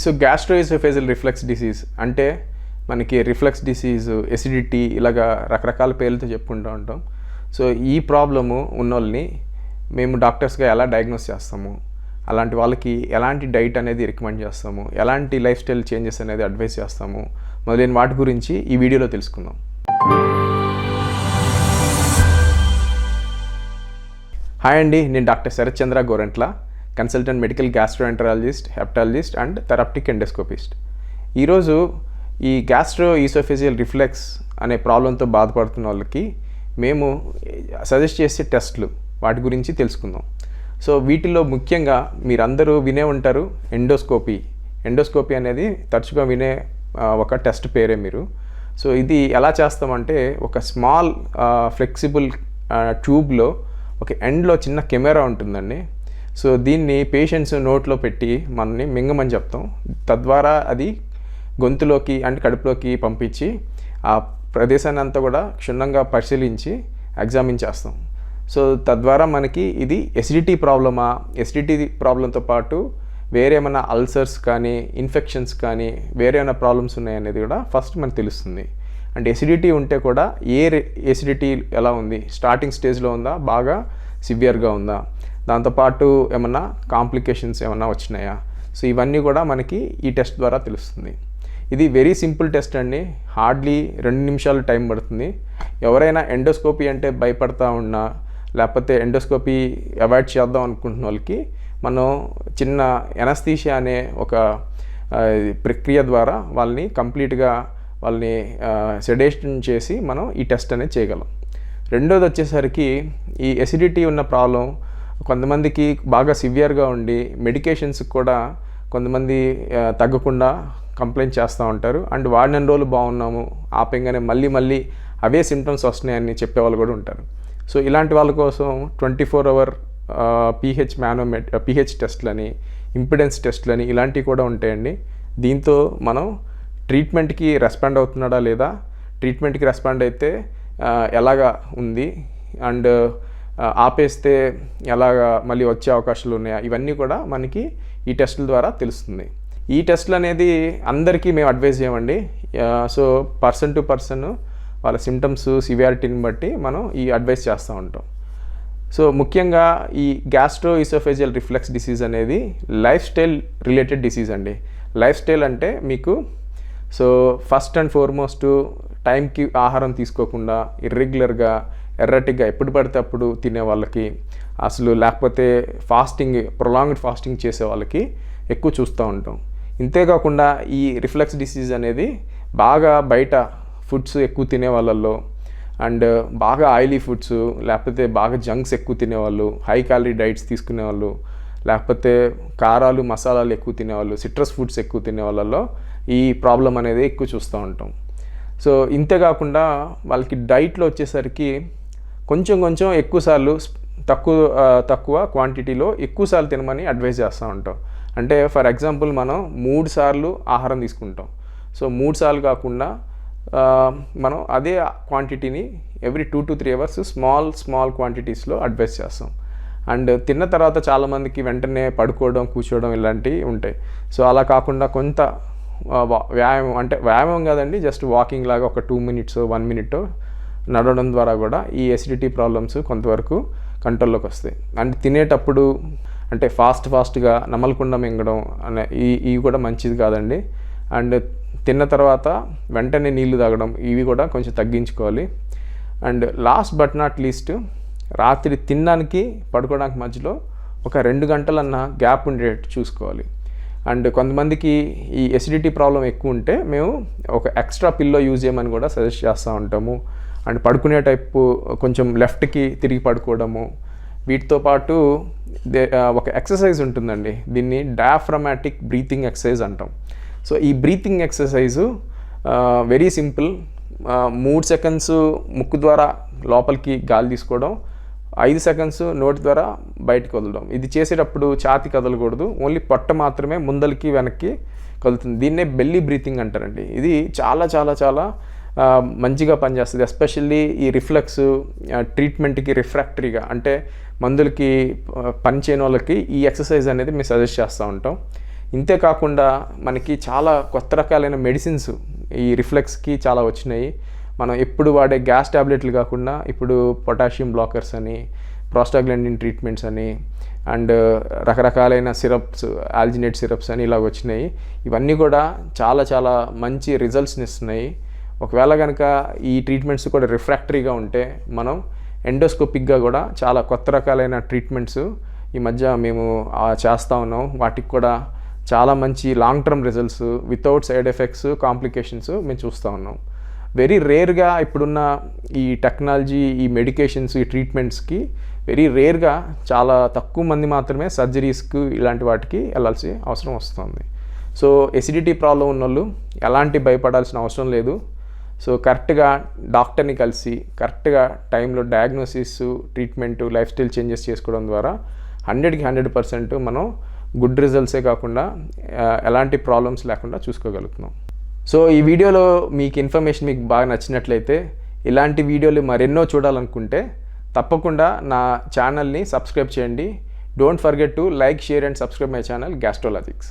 So గ్యాస్ట్రోఎసోఫేజల్ reflex disease అంటే మనకి reflex disease acidity ఇలాగా రకరకాల పేర్లతో చెప్పుకుంటూ ఉంటాం. సో ఈ ప్రాబ్లము ఉన్నోళ్ళని మేము డాక్టర్స్గా ఎలా డయాగ్నోస్ చేస్తాము? అలాంటి వాళ్ళకి ఎలాంటి డైట్ అనేది రికమెండ్ చేస్తాము? ఎలాంటి లైఫ్ స్టైల్ చేంజెస్ అనేది అడ్వైస్ చేస్తాము? మొదలైన వాటి గురించి ఈ వీడియోలో తెలుసుకుందాం. హాయ్ అండి నేను doctor Sharath Chandra Gorantla. Consultant medical gastroenterologist hepatologist and therapeutic endoscopist. ఈరోజు ఈ గ్యాస్ట్రో ఈసోఫిజియల్ రిఫ్లెక్స్ అనే ప్రాబ్లంతో బాధపడుతున్న వాళ్ళకి మేము సజెస్ట్ చేసే టెస్ట్లు వాటి గురించి తెలుసుకుందాం. సో వీటిలో ముఖ్యంగా మీరందరూ వినే ఉంటారు ఎండోస్కోపీ. ఎండోస్కోపీ అనేది తరచుగా వినే ఒక టెస్ట్ పేరే మీరు. సో ఇది ఎలా చేస్తామంటే ఒక స్మాల్ ఫ్లెక్సిబుల్ ట్యూబ్లో ఒక ఎండ్లో చిన్న కెమెరా ఉంటుందండి. సో దీన్ని పేషెంట్స్ నోట్లో పెట్టి మనని మింగమని చెప్తాం. తద్వారా అది గొంతులోకి అంటే కడుపులోకి పంపించి ఆ ప్రదేశాన్ని అంతా కూడా క్షుణ్ణంగా పరిశీలించి ఎగ్జామిన్ చేస్తాం. సో తద్వారా మనకి ఇది ఎసిడిటీ ప్రాబ్లమా ఎసిడిటీ ప్రాబ్లంతో పాటు వేరే ఏమైనా అల్సర్స్ కానీ ఇన్ఫెక్షన్స్ కానీ వేరే ఏమైనా ప్రాబ్లమ్స్ ఉన్నాయనేది కూడా ఫస్ట్ మనకు తెలుస్తుంది. అండ్ ఎసిడిటీ ఉంటే కూడా ఏ ఎసిడిటీ ఎలా ఉంది? స్టార్టింగ్ స్టేజ్లో ఉందా? బాగా సివియర్గా ఉందా? దాంతోపాటు ఏమన్నా కాంప్లికేషన్స్ ఏమన్నా వచ్చినాయా? సో ఇవన్నీ కూడా మనకి ఈ టెస్ట్ ద్వారా తెలుస్తుంది. ఇది వెరీ సింపుల్ టెస్ట్ అండి. హార్డ్లీ రెండు నిమిషాలు టైం పడుతుంది. ఎవరైనా ఎండోస్కోపీ అంటే భయపడతా ఉన్నా లేకపోతే ఎండోస్కోపీ అవాయిడ్ చేద్దాం అనుకుంటున్న వాళ్ళకి మనం చిన్న ఎనస్థీషియా అనే ఒక ప్రక్రియ ద్వారా వాళ్ళని కంప్లీట్గా వాళ్ళని సెడేషన్ చేసి మనం ఈ టెస్ట్ అనేది చేయగలం. రెండోది వచ్చేసరికి ఈ ఎసిడిటీ ఉన్న ప్రాబ్లం కొంతమందికి బాగా సివియర్గా ఉండి మెడికేషన్స్ కూడా కొంతమంది తగ్గకుండా కంప్లైంట్ చేస్తూ ఉంటారు. అండ్ వాడిన రోజులు బాగున్నాము ఆపంగానే మళ్ళీ మళ్ళీ అవే సిమ్టమ్స్ వస్తున్నాయని చెప్పేవాళ్ళు కూడా ఉంటారు. సో ఇలాంటి వాళ్ళ కోసం twenty four hour pH manometry pH టెస్ట్లని impedance టెస్ట్లని ఇలాంటివి కూడా ఉంటాయండి. దీంతో మనం ట్రీట్మెంట్కి రెస్పాండ్ అవుతున్నాడా లేదా? ట్రీట్మెంట్కి రెస్పాండ్ అయితే ఎలాగా ఉంది? అండ్ ఆపేస్తే ఎలాగా మళ్ళీ వచ్చే అవకాశాలు ఉన్నాయా? ఇవన్నీ కూడా మనకి ఈ టెస్టుల ద్వారా తెలుస్తుంది. ఈ టెస్ట్లు అనేది అందరికీ మేము అడ్వైజ్ చేయమండి. సో పర్సన్ టు పర్సన్ వాళ్ళ సిమ్టమ్స్ సివియారిటీని బట్టి మనం ఈ అడ్వైస్ చేస్తూ ఉంటాం. సో ముఖ్యంగా ఈ గ్యాస్ట్రో ఈసోఫేజియల్ రిఫ్లెక్స్ డిసీజ్ అనేది లైఫ్ స్టైల్ రిలేటెడ్ డిసీజ్ అండి. లైఫ్ స్టైల్ అంటే మీకు సో ఫస్ట్ అండ్ ఫార్మోస్ట్ టైంకి ఆహారం తీసుకోకుండా ఇర్రెగ్యులర్గా ఎర్రటిక్గా ఎప్పుడు పడితే అప్పుడు తినే వాళ్ళకి అసలు లేకపోతే ఫాస్టింగ్ ప్రొలాంగ్డ్ ఫాస్టింగ్ చేసే వాళ్ళకి ఎక్కువ చూస్తూ ఉంటాం. ఇంతేకాకుండా ఈ రిఫ్లెక్స్ డిసీజ్ అనేది బాగా బయట ఫుడ్స్ ఎక్కువ తినే వాళ్ళల్లో అండ్ బాగా ఆయిలీ ఫుడ్స్ లేకపోతే బాగా జంక్స్ ఎక్కువ తినేవాళ్ళు హై క్యాలరీ డైట్స్ తీసుకునేవాళ్ళు లేకపోతే కారాలు మసాలాలు ఎక్కువ తినేవాళ్ళు సిట్రస్ ఫుడ్స్ ఎక్కువ తినే వాళ్ళలో ఈ ప్రాబ్లం అనేది ఎక్కువ చూస్తూ ఉంటాం. సో ఇంతేకాకుండా వాళ్ళకి డైట్లో వచ్చేసరికి కొంచెం కొంచెం ఎక్కువసార్లు తక్కువ తక్కువ క్వాంటిటీలో ఎక్కువసార్లు తినమని అడ్వైజ్ చేస్తూ ఉంటాం. అంటే ఫర్ ఎగ్జాంపుల్ మనం మూడు సార్లు ఆహారం తీసుకుంటాం. సో మూడు సార్లు కాకుండా మనం అదే క్వాంటిటీని every two to three hours small small క్వాంటిటీస్లో advice చేస్తాం. అండ్ తిన్న తర్వాత చాలామందికి వెంటనే పడుకోవడం కూర్చోవడం ఇలాంటివి ఉంటాయి. సో అలా కాకుండా కొంత వ్యాయామం అంటే వ్యాయామం కాదండి జస్ట్ వాకింగ్ లాగా ఒక టూ మినిట్స్ వన్ మినిట్ నడవడం ద్వారా కూడా ఈ ఎసిడిటీ ప్రాబ్లమ్స్ కొంతవరకు కంట్రోల్లోకి వస్తాయి. అండ్ తినేటప్పుడు అంటే ఫాస్ట్ ఫాస్ట్గా నమలకుండా మింగడం అనే ఈ ఇవి కూడా మంచిది కాదండి. అండ్ తిన్న తర్వాత వెంటనే నీళ్ళు తాగడం ఇవి కూడా కొంచెం తగ్గించుకోవాలి. And last but not least రాత్రి తినడానికి పడుకోవడానికి మధ్యలో ఒక రెండు గంటలన్న గ్యాప్ ఉండేటట్టు చూసుకోవాలి. అండ్ కొంతమందికి ఈ ఎసిడిటీ ప్రాబ్లం ఎక్కువ ఉంటే మేము ఒక ఎక్స్ట్రా పిల్లో యూజ్ చేయమని కూడా సజెస్ట్ చేస్తూ ఉంటాము. అండ్ పడుకునే టైపు కొంచెం లెఫ్ట్కి తిరిగి పడుకోవడము. వీటితో పాటు ఒక ఎక్సర్సైజ్ ఉంటుందండి. దీన్ని డయాఫ్రమాటిక్ బ్రీతింగ్ ఎక్సర్సైజ్ అంటాం. సో ఈ బ్రీతింగ్ ఎక్సర్సైజు వెరీ సింపుల్. మూడు సెకండ్స్ ముక్కు ద్వారా లోపలికి గాలి తీసుకోవడం. ఐదు సెకండ్స్ నోటి ద్వారా బయటకు వదలడం. ఇది చేసేటప్పుడు ఛాతి కదలకూడదు. ఓన్లీ పొట్ట మాత్రమే ముందలకి వెనక్కి కదులుతుంది. దీన్నే బెల్లీ బ్రీతింగ్ అంటారండి. ఇది చాలా చాలా చాలా మంచిగా పనిచేస్తుంది. ఎస్పెషల్లీ ఈ రిఫ్లెక్స్ ట్రీట్మెంట్కి రిఫ్రాక్టరీగా అంటే మందులకి పనిచేయని పని వాళ్ళకి ఈ ఎక్సర్సైజ్ అనేది మేము సజెస్ట్ చేస్తూ ఉంటాం. ఇంతే కాకుండా మనకి చాలా కొత్త రకాలైన మెడిసిన్స్ ఈ రిఫ్లెక్స్కి చాలా వచ్చినాయి. మనం ఎప్పుడు వాడే గ్యాస్ ట్యాబ్లెట్లు కాకుండా ఇప్పుడు పొటాషియం బ్లాకర్స్ అని ప్రోస్టాగ్లాండిన్ ట్రీట్మెంట్స్ అని అండ్ రకరకాలైన సిరప్స్ ఆల్జినేట్ సిరప్స్ అని ఇలా వచ్చినాయి. ఇవన్నీ కూడా చాలా చాలా మంచి రిజల్ట్స్ని ఇస్తున్నాయి. ఒకవేళ కనుక ఈ ట్రీట్మెంట్స్ కూడా రిఫ్రాక్టరీగా ఉంటే మనం ఎండోస్కోపిక్గా కూడా చాలా కొత్త రకాలైన ట్రీట్మెంట్స్ ఈ మధ్య మేము చేస్తూ ఉన్నాం. వాటికి కూడా చాలా మంచి long term results without side effects complications మేము చూస్తూ ఉన్నాం. వెరీ రేర్గా ఇప్పుడున్న ఈ టెక్నాలజీ ఈ మెడికేషన్స్ ఈ ట్రీట్మెంట్స్కి వెరీ రేర్గా చాలా తక్కువ మంది మాత్రమే సర్జరీస్కి ఇలాంటి వాటికి వెళ్ళాల్సి అవసరం వస్తుంది. సో ఎసిడిటీ ప్రాబ్లం ఉన్న వాళ్ళు ఎలాంటి భయపడాల్సిన అవసరం లేదు. సో కరెక్ట్గా డాక్టర్ని కలిసి కరెక్ట్గా టైంలో diagnosis treatment life style changes చేసుకోవడం ద్వారా హండ్రెడ్కి హండ్రెడ్ పర్సెంట్ మనం గుడ్ రిజల్ట్సే కాకుండా ఎలాంటి ప్రాబ్లమ్స్ లేకుండా చూసుకోగలుగుతున్నాం. సో ఈ వీడియోలో మీకు ఇన్ఫర్మేషన్ మీకు బాగా నచ్చినట్లయితే ఇలాంటి వీడియోలు మరెన్నో చూడాలనుకుంటే తప్పకుండా నా ఛానల్ని సబ్స్క్రైబ్ చేయండి. Don't forget to like share and subscribe my channel Gastrologics